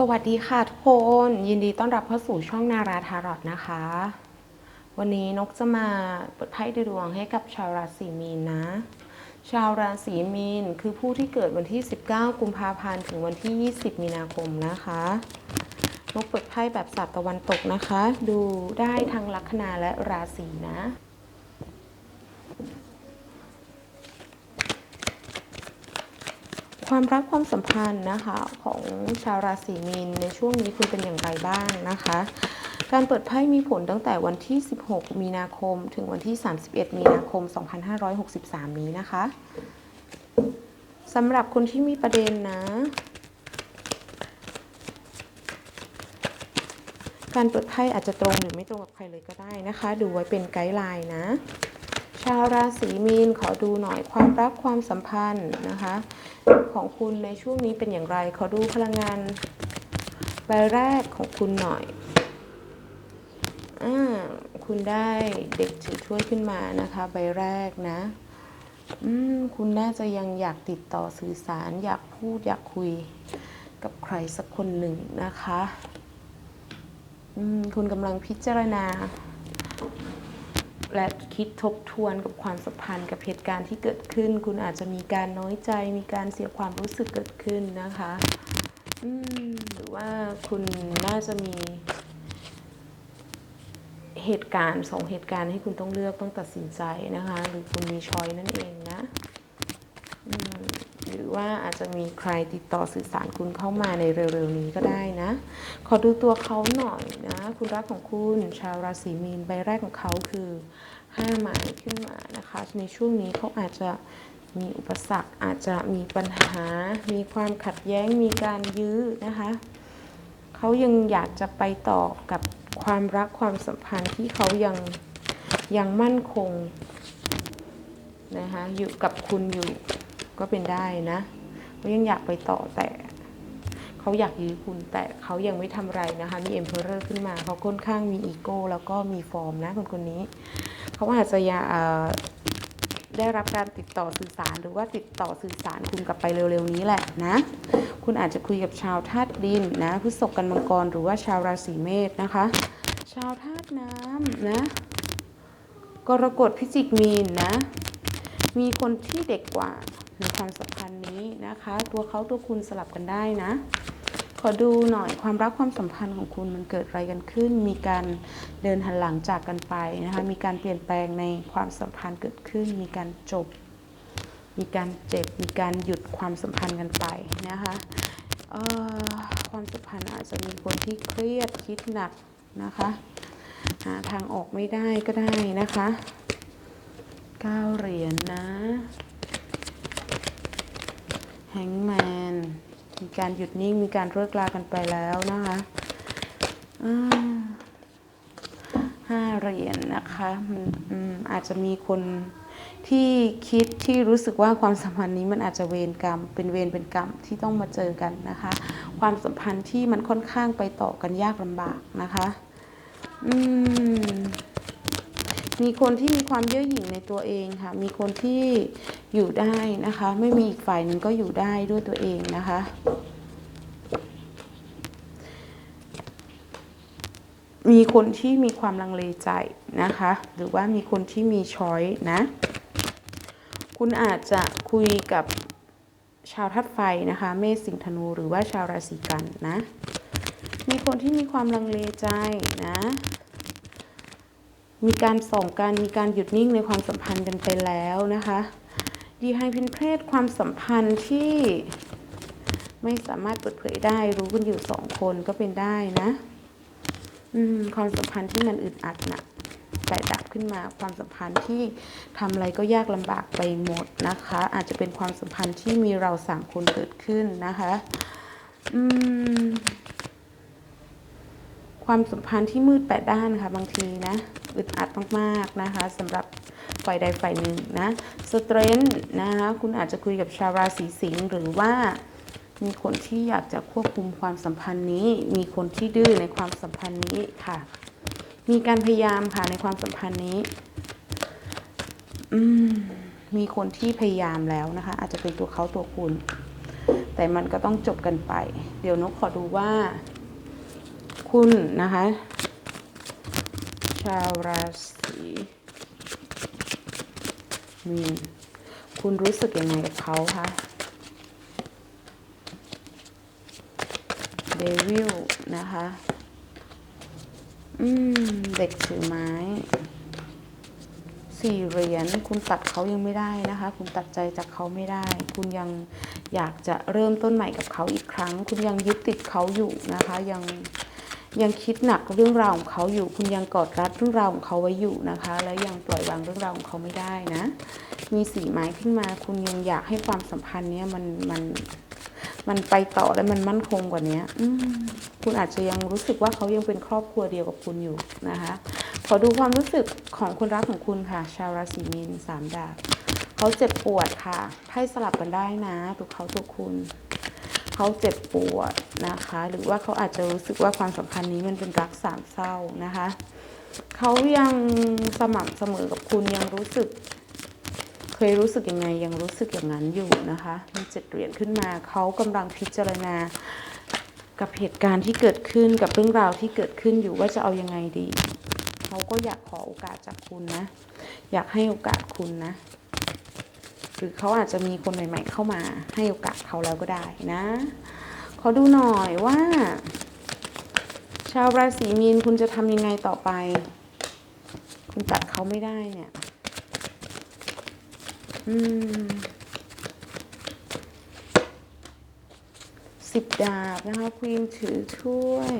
สวัสดีค่ะทุกคน ยินดีต้อนรับเข้าสู่ช่องนาราทารอตนะคะ วันนี้นกจะมาเปิดไพ่ดูดวงให้กับชาวราศีมีนนะ ชาวราศีมีนคือผู้ที่เกิดวันที่ 19 กุมภาพันธ์ถึงวันที่ 20 มีนาคมนะคะนกเปิดไพ่แบบศาสตร์ตะวันตกนะคะ ดูได้ทั้งลัคนาและราศีนะ ความรักความสัมพันธ์นะคะของชาวราศีมีนในช่วงนี้คุณเป็นอย่างไรบ้างนะคะ การเปิดไพ่มีผลตั้งแต่วันที่ 16 มีนาคม ถึงวันที่ 31 มีนาคม 2563 นี้นะคะสำหรับคนที่มีประเด็นนะ การเปิดไพ่อาจจะตรงหรือไม่ตรงกับใครเลยก็ได้นะคะ ดูไว้เป็นไกด์ไลน์นะ ชาวราศีมีนขอดูหน่อยความรักความสัมพันธ์นะคะ ของคุณในช่วงนี้เป็นอย่างไร ขอดูพลังงานใบแรกของคุณหน่อยอ่าคุณได้เด็กถือถ้วยขึ้นมานะคะ ใบแรกนะอืมคุณน่าจะยังอยากติดต่อสื่อสาร อยากพูดอยากคุยกับใครสักคนหนึ่งนะคะอืมคุณกำลังพิจารณา และคิดทบทวนกับความสัมพันธ์กับเหตุการณ์ที่เกิดขึ้น คุณอาจจะมีการน้อยใจ มีการเสียความรู้สึกเกิดขึ้นนะคะหรือว่าคุณน่าจะมี เหตุการณ์สองเหตุการณ์ให้คุณต้องเลือกต้องตัดสินใจนะคะ หรือคุณมีชอยนั่นเอง ว่าอาจจะมีใครติดต่อสื่อสารคุณเข้ามาในเร็วๆนี้ก็ได้นะ ขอดูตัวเขาหน่อยนะ คุณรักของคุณชาวราศีมีนใบแรกของเขาคือห้าไม้ขึ้นมานะคะ ในช่วงนี้เขาอาจจะมีอุปสรรคอาจจะมีปัญหา มีความขัดแย้งมีการยื้อนะคะเขายังอยากจะไปต่อกับความรักความสัมพันธ์ที่เขายังยังมั่นคงนะคะอยู่กับคุณอยู่ ก็เป็นได้นะเขายังอยากไปต่อแต่เขาอยากยื้อคุณแต่เขายังไม่ทำไรนะคะ มีเอ็มเพอเรอร์ขึ้นมาเขาค่อนข้างมีอีโก้แล้วก็มีฟอร์มนะคนคนนี้เขาอาจจะอยากได้รับการติดต่อสื่อสารหรือว่าติดต่อสื่อสารคุณกลับไปเร็วๆนี้แหละนะ คุณอาจจะคุยกับชาวธาตุดินนะพฤษภกันมังกรหรือว่าชาวราศีเมษนะคะ ชาวธาตุน้ำนะกรกฎพิจิกมีนนะ มีคนที่เด็กกว่า ในความสัมพันธ์นี้นะคะ ตัวเขาตัวคุณสลับกันได้นะ ขอดูหน่อยความรักความสัมพันธ์ของคุณมันเกิดอะไรกันขึ้น มีการเดินหันหลังจากกันไปนะคะ มีการเปลี่ยนแปลงในความสัมพันธ์เกิดขึ้น มีการจบ มีการเจ็บ มีการหยุดความสัมพันธ์กันไปนะคะความสัมพันธ์อาจจะมีคนที่เครียดคิดหนักนะคะหาทางออกไม่ได้ก็ได้นะคะเก้าเหรียญนะ แฮงแมนมีการหยุดนิ่งมีการเลิกลากันไปแล้วนะคะห้าเหรียญนะคะมันออาจจะมีคนที่คิดที่รู้สึกว่าความสัมพันธ์นี้มันอาจจะเวรกรรม เป็นเวรเป็นกรรมที่ต้องมาเจอกันนะคะ ความสัมพันธ์ที่มันค่อนข้างไปต่อกันยากลำบากนะคะ อืม มีคนที่มีความเย่อหยิ่งในตัวเองค่ะ มีคนที่อยู่ได้นะคะ ไม่มีอีกฝ่ายหนึ่งก็อยู่ได้ด้วยตัวเองนะคะ มีคนที่มีความลังเลใจนะคะ หรือว่ามีคนที่มีช้อยนะ คุณอาจจะคุยกับชาวธาตุไฟนะคะ เมษสิงธนูหรือว่าชาวราศีกันนะ มีคนที่มีความลังเลใจนะ มีการส่องกันมีการหยุดนิ่งในความสัมพันธ์กันไปแล้วนะคะดีไฮพินเพศความสัมพันธ์ที่ไม่สามารถเปิดเผยได้รู้กันอยู่สองคนก็เป็นได้นะความสัมพันธ์ที่มันอึดอัดนะแต่ดับขึ้นมาความสัมพันธ์ที่ทำอะไรก็ยากลำบากไปหมดนะคะ อาจจะเป็นความสัมพันธ์ที่มีเราสามคนเกิดขึ้นนะคะ อืม ความสัมพันธ์ที่มืดแปดด้านค่ะบางทีนะอึดอัดมากๆนะคะสำหรับฝ่ายใดฝ่ายหนึ่งนะสเตรนท์นะคะคุณอาจจะคุยกับชาวราศีสิงห์หรือว่ามีคนที่อยากจะควบคุมความสัมพันธ์นี้ มีคนที่ดื้อในความสัมพันธ์นี้ค่ะ มีการพยายามค่ะในความสัมพันธ์นี้มมีคนที่พยายามแล้วนะคะ อาจจะเป็นตัวเขาตัวคุณ แต่มันก็ต้องจบกันไป เดี๋ยวนกขอดูว่า คุณนะคะ ชาวราศีมีนคุณรู้สึกยังไงกับเขาคะเดวิลนะคะ อืม เด็กถือไม้สี่เหรียญคุณตัดเขายังไม่ได้นะคะ คุณตัดใจจากเขาไม่ได้ คุณยังอยากจะเริ่มต้นใหม่กับเขาอีกครั้ง คุณยังยึดติดเขาอยู่นะคะ ยัง ยังคิดหนักเรื่องราวของเขาอยู่ คุณยังกอดรัดเรื่องราวของเขาไว้อยู่นะคะ แล้วยังปล่อยวางเรื่องราวของเขาไม่ได้นะ มีสีไม้ขึ้นมา คุณยังอยากให้ความสัมพันธ์เนี้ยมันมันมันไปต่อและมันมั่นคงกว่านี้คุณอาจจะยังรู้สึกว่าเขายังเป็นครอบครัวเดียวกับคุณอยู่นะคะ ขอดูความรู้สึกของคนรักของคุณค่ะ ชาวราศีมีนสามดาบเขาเจ็บปวดค่ะไพ่สลับกันได้นะตัวเขาตัวคุณ เขาเจ็บปวดนะคะ หรือว่าเขาอาจจะรู้สึกว่าความสัมพันธ์นี้มันเป็นรักสามเศร้านะคะเขายังสม่ำเสมอกับคุณยังรู้สึก เคยรู้สึกยังไงยังรู้สึกอย่างนั้นอยู่นะคะมีเจ็ดเหรียญขึ้นมาเขากำลังพิจารณากับเหตุการณ์ที่เกิดขึ้นกับเรื่องราวที่เกิดขึ้นอยู่ว่าจะเอายังไงดี เขาก็อยากขอโอกาสจากคุณนะ อยากให้โอกาสคุณนะ หรือเขาอาจจะมีคนใหม่ ๆ เข้ามาให้โอกาสเขาแล้วก็ได้นะขอดูหน่อยว่า ชาวราศีมีนคุณจะทำยังไงต่อไป คุณตัดเขาไม่ได้เนี่ย อืมสิบดาบนะคะควีนถือถ้วย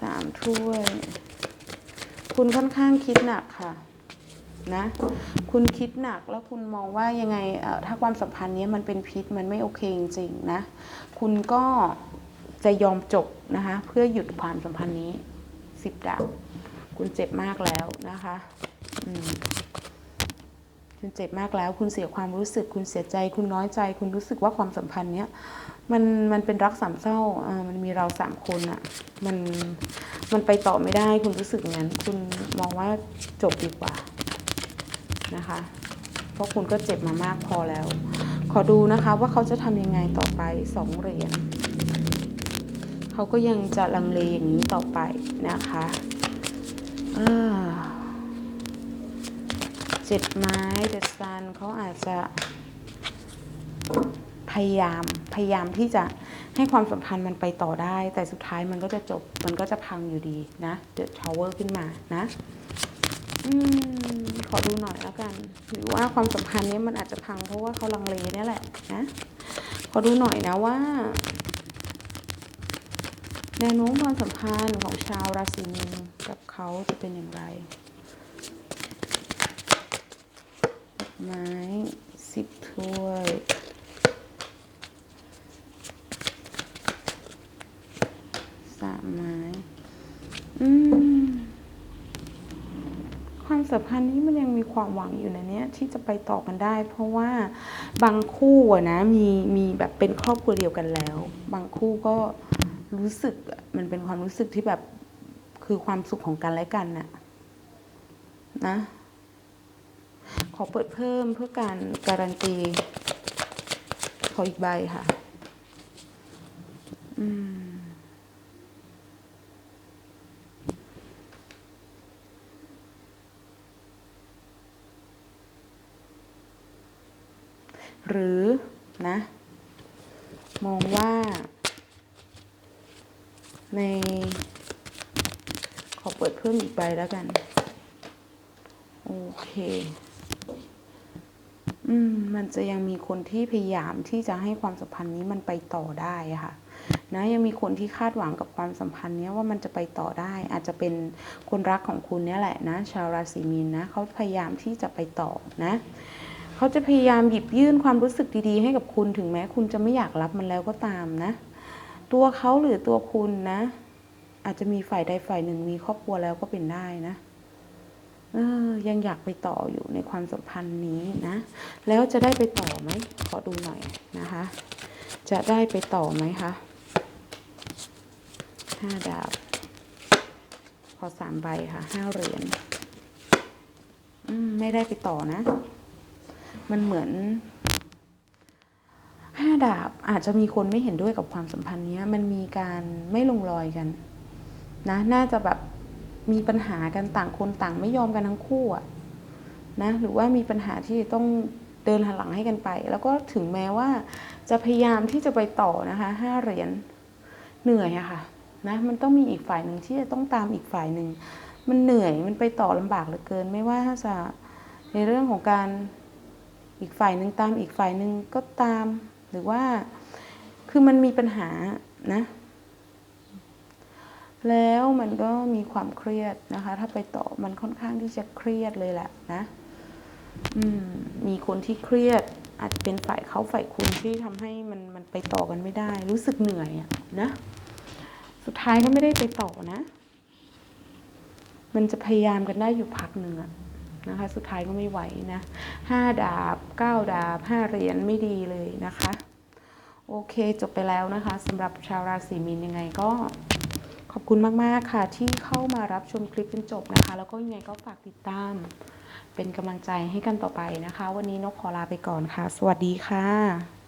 สามถ้วย คุณค่อนข้างคิดหนักค่ะ นะ คุณคิดหนักแล้วคุณมองว่ายังไงถ้าความสัมพันธ์นี้มันเป็นพิษมันไม่โอเคจริงๆนะ คุณก็จะยอมจบนะคะ เพื่อหยุดความสัมพันธ์นี้สิบดาบคุณเจ็บมากแล้วนะคะคุณเจ็บมากแล้ว คุณเสียความรู้สึก คุณเสียใจ คุณน้อยใจ คุณรู้สึกว่าความสัมพันธ์เนี้ยมันมันเป็นรักสามเศร้าอ่ามันมีเราสามคนอะมันมันไปต่อไม่ได้ คุณรู้สึกงั้น คุณมองว่าจบดีกว่า นะคะ เพราะคุณก็เจ็บมามากพอแล้ว ขอดูนะคะว่าเขาจะทำยังไงต่อไปสองเหรียญเขาก็ยังจะลังเลอย่างนี้ต่อไปนะคะอ่าเจ็ดไม้เดอะซันเขาอาจจะพยายามพยายามที่จะให้ความสัมพันธ์มันไปต่อได้ แต่สุดท้ายมันก็จะจบมันก็จะพังอยู่ดีนะเดอะทาวเวอร์ขึ้นมานะ อืมขอดูหน่อยแล้วกัน หรือว่าความสัมพันธ์นี้มันอาจจะพังเพราะว่าเขาลังเลเนี่ยแหละนะขอดูหน่อยนะว่าแนวโน้มความสัมพันธ์ของชาวราศีมีนกับเขาจะเป็นอย่างไรไม้สิบถ้วยสามไม้ อืม ความ สัมพันธ์นี้มันยังมีความหวังอยู่นะเนี่ยที่จะไปต่อกันได้ เพราะว่าบางคู่อะนะมีมีแบบเป็นครอบครัวเดียวกันแล้ว บางคู่ก็รู้สึกมันเป็นความรู้สึกที่แบบคือความสุขของกันและกันน่ะนะ ขอเปิดเพิ่มเพื่อการการันตี ขออีกใบค่ะ อืม หรือนะ มองว่าในขอเปิดเพิ่มอีกใบแล้วกัน โอเค อืม มันจะยังมีคนที่พยายามที่จะให้ความสัมพันธ์นี้มันไปต่อได้ค่ะ นะยังมีคนที่คาดหวังกับความสัมพันธ์เนี้ยว่ามันจะไปต่อได้ อาจจะเป็นคนรักของคุณเนี่ยแหละนะ ชาวราศีมีนนะเขาพยายามที่จะไปต่อนะ เขาจะพยายามหยิบยื่นความรู้สึกดีๆ ให้กับคุณถึงแม้ คุณจะไม่อยากรับมันแล้วก็ตามนะ ตัวเขาหรือตัวคุณนะ อาจจะมีฝ่ายใดฝ่ายหนึ่งมีครอบครัวแล้วก็เป็นได้นะเออยังอยากไปต่ออยู่ในความสัมพันธ์นี้นะ แล้วจะได้ไปต่อไหมขอดูหน่อยนะคะ จะได้ไปต่อไหมคะห้าดาบขอสามใบค่ะห้าเหรียญไม่ได้ไปต่อนะ มันเหมือนห้าดาบอาจจะมีคนไม่เห็นด้วยกับความสัมพันธ์นี้มันมีการไม่ลงรอยกัน นะ น่าจะแบบมีปัญหากันต่างคนต่างไม่ยอมกันทั้งคู่อะนะหรือว่ามีปัญหาที่ต้องเดินหันหลังให้กันไป แล้วก็ถึงแม้ว่าจะพยายามที่จะไปต่อนะคะห้าเหรียญเหนื่อยอะค่ะนะมันต้องมีอีกฝ่ายหนึ่งที่จะต้องตามอีกฝ่ายหนึ่ง มันเหนื่อยมันไปต่อลำบากเหลือเกิน ไม่ว่าจะในเรื่องของการ อีกฝ่ายหนึ่งตามอีกฝ่ายหนึ่งก็ตาม หรือว่าคือมันมีปัญหานะ แล้วมันก็มีความเครียดนะคะ ถ้าไปต่อมันค่อนข้างที่จะเครียดเลยแหละนะมมีคนที่เครียด อาจเป็นฝ่ายเขาฝ่ายคุณที่ทำให้มันมันไปต่อกันไม่ได้ รู้สึกเหนื่อยอะนะ สุดท้ายก็ไม่ได้ไปต่อนะ มันจะพยายามกันได้อยู่พักหนึ่งอะ นะคะ สุดท้ายก็ไม่ไหวนะห้าดาบเก้าดาบห้าเหรียญไม่ดีเลยนะคะ โอเคจบไปแล้วนะคะสำหรับชาวราศีมีนยังไงก็ขอบคุณมาก ๆ ค่ะ ที่เข้ามารับชมคลิปจนจบนะคะ แล้วก็ยังไงก็ฝากติดตาม เป็นกำลังใจให้กันต่อไปนะคะ วันนี้นกขอลาไปก่อนค่ะ สวัสดีค่ะ